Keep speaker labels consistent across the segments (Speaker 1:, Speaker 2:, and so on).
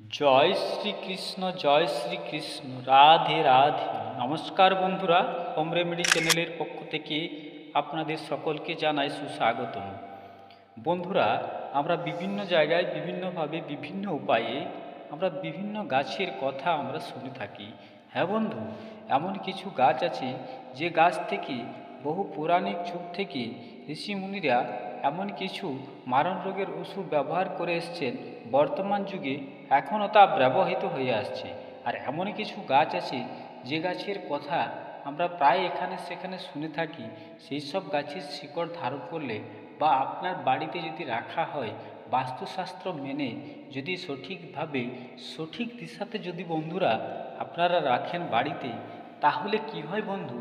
Speaker 1: জয় শ্রীকৃষ্ণ জয় শ্রীকৃষ্ণ, রাধে রাধে। নমস্কার বন্ধুরা, home remedy চ্যানেলের পক্ষ থেকে আপনাদের সকলকে জানাই সুস্বাগতম। বন্ধুরা, আমরা বিভিন্ন জায়গায় বিভিন্নভাবে, বিভিন্ন উপায়ে আমরা বিভিন্ন গাছের কথা আমরা শুনে থাকি। হ্যাঁ বন্ধু, এমন কিছু গাছ আছে যে গাছ থেকে, বহু পৌরাণিক যুগ থেকে ঋষিমুনিরা এমন কিছু মারণ রোগের ওষুধ ব্যবহার করে এসছেন। বর্তমান যুগে এখনও তা ব্যবহৃত হয়ে আসছে। আর এমন কিছু গাছ আছে, যে গাছের কথা আমরা প্রায় এখানে সেখানে শুনে থাকি, সেই সব গাছের শিকড় ধারণ করলে বা আপনার বাড়িতে যদি রাখা হয়, বাস্তুশাস্ত্র মেনে যদি সঠিকভাবে, সঠিক দিশাতে যদি বন্ধুরা আপনারা রাখেন বাড়িতে, তাহলে কি হয় বন্ধু?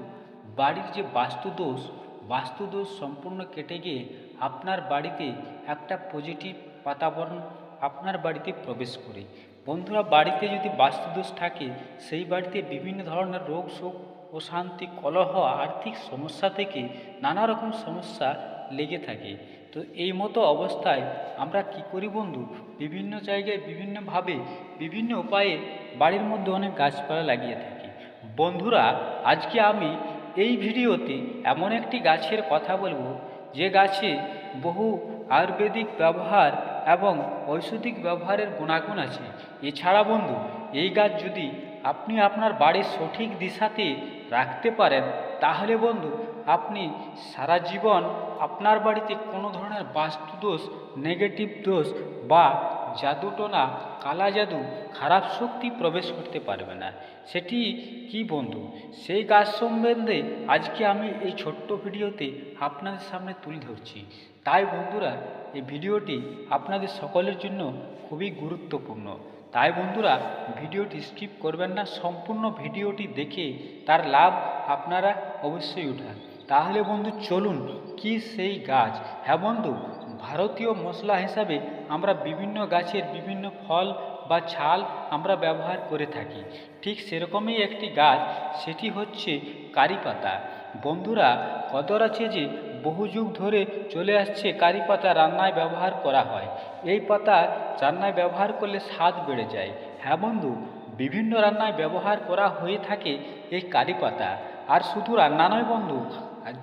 Speaker 1: বাড়ির যে বাস্তুদোষ বাস্তুদোষ সম্পূর্ণ কেটে গিয়ে আপনার বাড়িতে একটা পজিটিভ বাতাবরণ আপনার বাড়িতে প্রবেশ করে। বন্ধুরা, বাড়িতে যদি বাস্তুদোষ থাকে, সেই বাড়িতে বিভিন্ন ধরনের রোগ শোক অশান্তি কলহ, আর্থিক সমস্যা থেকে নানা রকম সমস্যা লেগে থাকে। তো এই মতো অবস্থায় আমরা কি করি বন্ধু? বিভিন্ন জায়গায় বিভিন্নভাবে, বিভিন্ন উপায়ে বাড়ির মধ্যে অনেক গাছপালা লাগিয়ে থাকি। বন্ধুরা, আজকে আমি এই ভিডিওতে এমন একটি গাছের কথা বলব। যে গাছে বহু আয়ুর্বেদিক ব্যবহার এবং ঔষধিক ব্যবহারের গুণাগুণ আছে। এছাড়া বন্ধু, এই গাছ যদি আপনি আপনার বাড়ির সঠিক দিশাতে রাখতে পারেন, তাহলে বন্ধু, আপনি সারা জীবন আপনার বাড়িতে কোনো ধরনের বাস্তুদোষ নেগেটিভ দোষ বা জাদুটোনা কালা জাদু, খারাপ শক্তি প্রবেশ করতে পারবে না। সেটি কি বন্ধু? সেই গাছ সম্বন্ধে আজকে আমি এই ছোট্ট ভিডিওতে আপনাদের সামনে তুলে ধরছি। তাই বন্ধুরা, এই ভিডিওটি আপনাদের সকলের জন্য খুবই গুরুত্বপূর্ণ। তাই বন্ধুরা, ভিডিওটি স্কিপ করবেন না, সম্পূর্ণ ভিডিওটি দেখে তার লাভ আপনারা অবশ্যই উঠান। তাহলে বন্ধু, চলুন কি সেই গাছ? হ্যাঁ বন্ধু ভারতীয় মশলা হিসাবে আমরা বিভিন্ন গাছের বিভিন্ন ফল বা ছাল আমরা ব্যবহার করে থাকি। ঠিক সেরকমই একটি গাছ, সেটি হচ্ছে কারি পাতা বন্ধুরা, কদর আছে যে বহু যুগ ধরে চলে আসছে কারি পাতা রান্নায় ব্যবহার করা হয়। এই পাতা রান্নায় ব্যবহার করলে স্বাদ বেড়ে যায়। হ্যাঁ বন্ধু, বিভিন্ন রান্নায় ব্যবহার করা হয়ে থাকে এই কারি পাতা আর শুধু রান্না নয় বন্ধু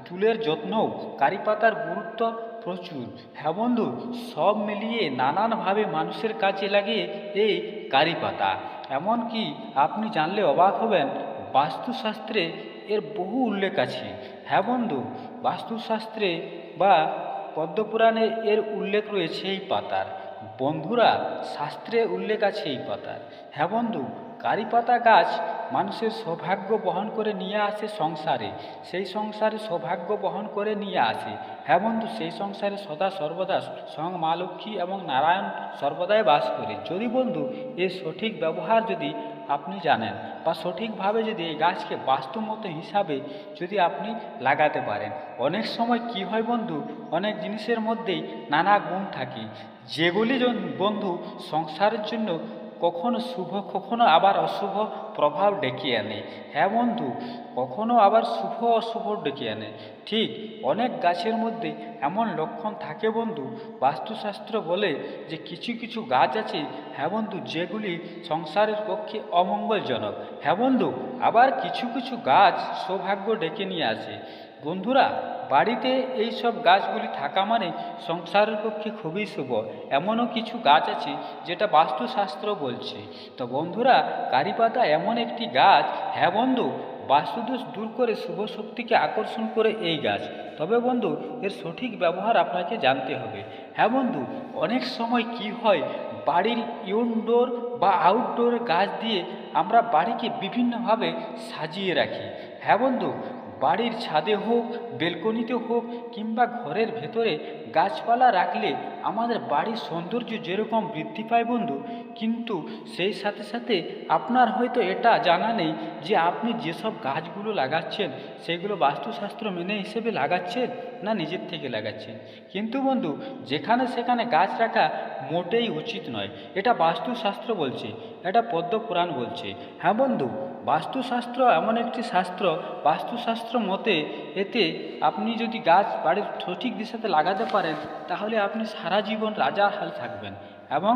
Speaker 1: চুলের যত্নও। কারি পাতার গুরুত্ব প্রচুর। হ্যাঁ বন্ধু, সব মিলিয়ে নানানভাবে মানুষের কাজে লাগে এই কারি পাতা এমনকি আপনি জানলে অবাক হবেন, বাস্তুশাস্ত্রে এর বহু উল্লেখ আছে। হ্যাঁ বন্ধু, বাস্তুশাস্ত্রে বা পদ্মপুরাণে এর উল্লেখ রয়েছে এই পাতার। বন্ধুরা, শাস্ত্রে উল্লেখ আছে এই পাতার। হ্যাঁ বন্ধু কারি পাতা গাছ মানুষের সৌভাগ্য বহন করে নিয়ে আসে সংসারে, সেই সংসারে সৌভাগ্য বহন করে নিয়ে আসে। হ্যাঁ বন্ধু, সেই সংসারে সদা সর্বদা স্বয়ং মা লক্ষ্মী এবং নারায়ণ সর্বদাই বাস করে। যদি বন্ধু এর সঠিক ব্যবহার যদি আপনি জানেন বা সঠিকভাবে যদি এই গাছকে বাস্তুমতো হিসাবে যদি আপনি লাগাতে পারেন। অনেক সময় কি হয় বন্ধু, অনেক জিনিসের মধ্যেই নানা গুণ থাকে। যেগুলি বন্ধু, সংসারের জন্য কখনো শুভ, কখনো আবার অশুভ প্রভাব ডেকে আনে। হ্যাঁ বন্ধু, কখনো আবার শুভ, অশুভ ডেকে আনে। ঠিক অনেক গাছের মধ্যে এমন লক্ষণ থাকে বন্ধু। বাস্তুশাস্ত্র বলে যে কিছু কিছু গাছ আছে হ্যাঁ বন্ধু, যেগুলি সংসারের পক্ষে অমঙ্গলজনক। হ্যাঁ বন্ধু, আবার কিছু কিছু গাছ সৌভাগ্য ডেকে নিয়ে আসে। বন্ধুরা, বাড়িতে এই সব গাছগুলি থাকা মানে সংসারের পক্ষে খুবই শুভ। এমনও কিছু গাছ আছে যেটা বাস্তুশাস্ত্র বলছে। তো বন্ধুরা কারি পাতা এমন একটি গাছ হ্যাঁ বন্ধু, বাস্তুদোষ দূর করে শুভ শক্তিকে আকর্ষণ করে এই গাছ। তবে বন্ধু, এর সঠিক ব্যবহার আপনাকে জানতে হবে। হ্যাঁ বন্ধু, অনেক সময় কি হয়, বাড়ির ইনডোর বা আউটডোর গাছ দিয়ে আমরা বাড়িকে বিভিন্নভাবে সাজিয়ে রাখি। হ্যাঁ বন্ধু, বাড়ির ছাদে হোক, বেলকনিতে হোক, কিংবা ঘরের ভেতরে গাছপালা রাখলে আমাদের বাড়ির সৌন্দর্য যেরকম বৃদ্ধি পায় বন্ধু, কিন্তু সেই সাথে সাথে আপনার হয়তো এটা জানা নেই যে আপনি যেসব গাছগুলো লাগাচ্ছেন, সেগুলো বাস্তুশাস্ত্র মেনে হিসেবে লাগাচ্ছেন না নিজের থেকে লাগাচ্ছেন। কিন্তু বন্ধু, যেখানে সেখানে গাছ রাখা মোটেই উচিত নয়। এটা বাস্তুশাস্ত্র বলছে, এটা পদ্মপুরাণ বলছে। হ্যাঁ বন্ধু, বাস্তুশাস্ত্র এমন একটি শাস্ত্র। বাস্তুশাস্ত্র মতে এতে আপনি যদি গাছ বাড়ির সঠিক দিশাতে লাগাতে পারেন, তাহলে আপনি সারা জীবন রাজার হাল থাকবেন এবং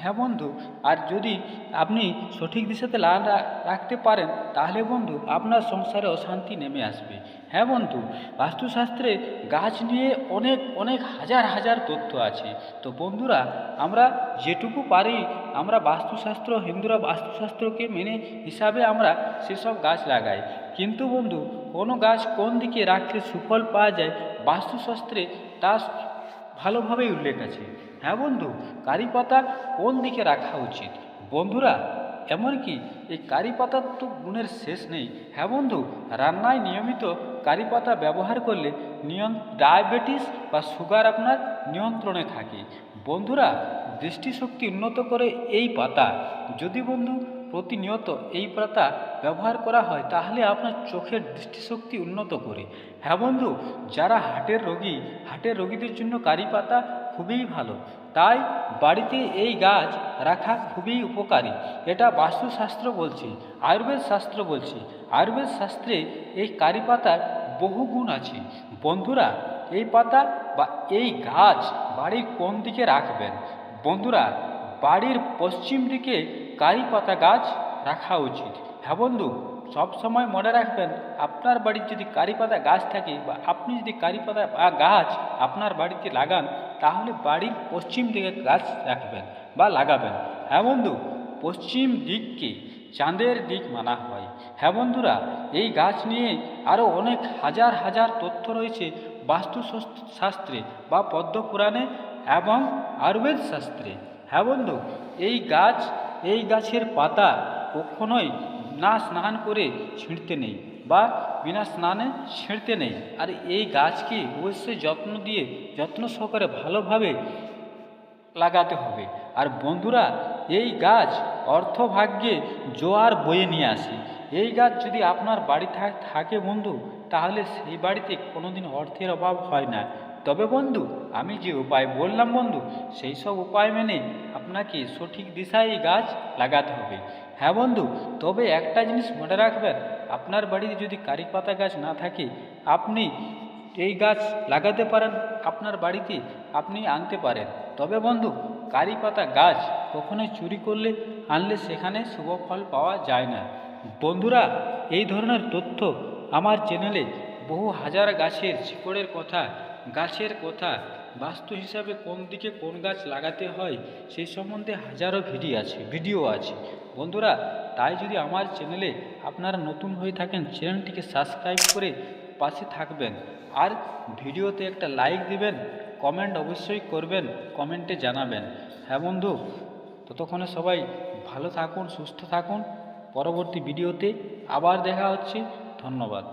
Speaker 1: হ্যাঁ বন্ধু, আর যদি আপনি সঠিক দিশাতে লাল রাখতে পারেন, তাহলে বন্ধু আপনার সংসারে অশান্তি নেমে আসবে। হ্যাঁ বন্ধু, বাস্তুশাস্ত্রে গাছ নিয়ে অনেক অনেক হাজার হাজার তথ্য আছে। তো বন্ধুরা, আমরা যেটুকু পারি, আমরা বাস্তুশাস্ত্র, হিন্দুরা বাস্তুশাস্ত্রকে মেনে হিসাবে আমরা সেসব গাছ লাগাই। কিন্তু বন্ধু, কোনো গাছ কোন দিকে রাখলে সুফল পাওয়া যায়, বাস্তুশাস্ত্রে তা ভালোভাবেই উল্লেখ আছে। হ্যাঁ বন্ধু, কারি পাতা কোন দিকে রাখা উচিত? বন্ধুরা, এমনকি এই কারি পাতার তো গুণের শেষ নেই। হ্যাঁ বন্ধু, রান্নায় নিয়মিত কারি পাতা ব্যবহার করলে নিয়ন, ডায়াবেটিস বা সুগার আপনার নিয়ন্ত্রণে থাকে। বন্ধুরা, দৃষ্টিশক্তি উন্নত করে এই পাতা। যদি বন্ধু প্রতিনিয়ত এই পাতা ব্যবহার করা হয়, তাহলে আপনার চোখের দৃষ্টিশক্তি উন্নত করে। হ্যাঁ বন্ধু, যারা হার্টের রোগী, হার্টের রোগীদের জন্য কারি পাতা খুবই ভালো। তাই বাড়িতে এই গাছ রাখা খুবই উপকারী। এটা বাস্তুশাস্ত্র বলছে, আয়ুর্বেদ শাস্ত্র বলছে। আয়ুর্বেদ শাস্ত্রে এই কারি পাতার বহু গুণ আছে। বন্ধুরা, এই পাতা বা এই গাছ বাড়ির কোন দিকে রাখবেন? বন্ধুরা, বাড়ির পশ্চিম দিকে কারি পাতা গাছ রাখা উচিত। হ্যাঁ বন্ধু? সব সময় মনে রাখবেন, আপনার বাড়ির যদি কারি পাতা গাছ থাকে বা আপনি যদি কারি পাতা বা গাছ আপনার বাড়িতে লাগান, তাহলে বাড়ির পশ্চিম দিকে গাছ রাখবেন বা লাগাবেন। হ্যাঁ বন্ধু, পশ্চিম দিককে চাঁদের দিক মানা হয়। হ্যাঁ বন্ধুরা, এই গাছ নিয়ে আরও অনেক হাজার হাজার তথ্য রয়েছে বাস্তু শাস্ত্রে বা পদ্মপুরাণে এবং আয়ুর্বেদ শাস্ত্রে হ্যাঁ বন্ধু, এই গাছ, এই গাছের পাতা কখনোই না স্নান করে ছিঁড়তে নেই বা বিনা স্নানে ছিঁড়তে নেই। আর এই গাছকে অবশ্যই যত্ন দিয়ে, যত্ন সহকারে ভালোভাবে লাগাতে হবে। আর বন্ধুরা, এই গাছ অর্থভাগ্যে জোয়ার বয়ে নিয়ে আসে। এই গাছ যদি আপনার বাড়ি থাকে বন্ধু, তাহলে সেই বাড়িতে কোনোদিন অর্থের অভাব হয় না। তবে বন্ধু, আমি যে উপায় বললাম বন্ধু, সেই সব উপায় মেনে আপনাকে সঠিক দিশায় গাছ লাগাতে হবে। হ্যাঁ বন্ধু, তবে একটা জিনিস মনে রাখবেন, আপনার বাড়িতে যদি কারি পাতা গাছ না থাকে, আপনি এই গাছ লাগাতে পারেন, আপনার বাড়িতে আপনি আনতে পারেন। তবে বন্ধু, কারি পাতা গাছ কখনোই চুরি করলে, আনলে সেখানে শুভ ফল পাওয়া যায় না। বন্ধুরা, এই ধরনের তথ্য আমার চ্যানেলে বহু হাজার গাছের শিকড়ের কথা, গাছের কথা, বাস্তু হিসাবে কোন দিকে কোন গাছ লাগাতে হয় সেই সম্বন্ধে হাজারো ভিডিও আছে ভিডিও আছে। বন্ধুরা, তাই যদি আমার চ্যানেলে আপনারা নতুন হয়ে থাকেন, চ্যানেলটিকে সাবস্ক্রাইব করে পাশে থাকবেন। আর ভিডিওতে একটা লাইক দিবেন, কমেন্ট অবশ্যই করবেন, কমেন্টে জানাবেন। হ্যাঁ বন্ধু, ততক্ষণে সবাই ভালো থাকুন, সুস্থ থাকুন। পরবর্তী ভিডিওতে আবার দেখা হচ্ছে। ধন্যবাদ।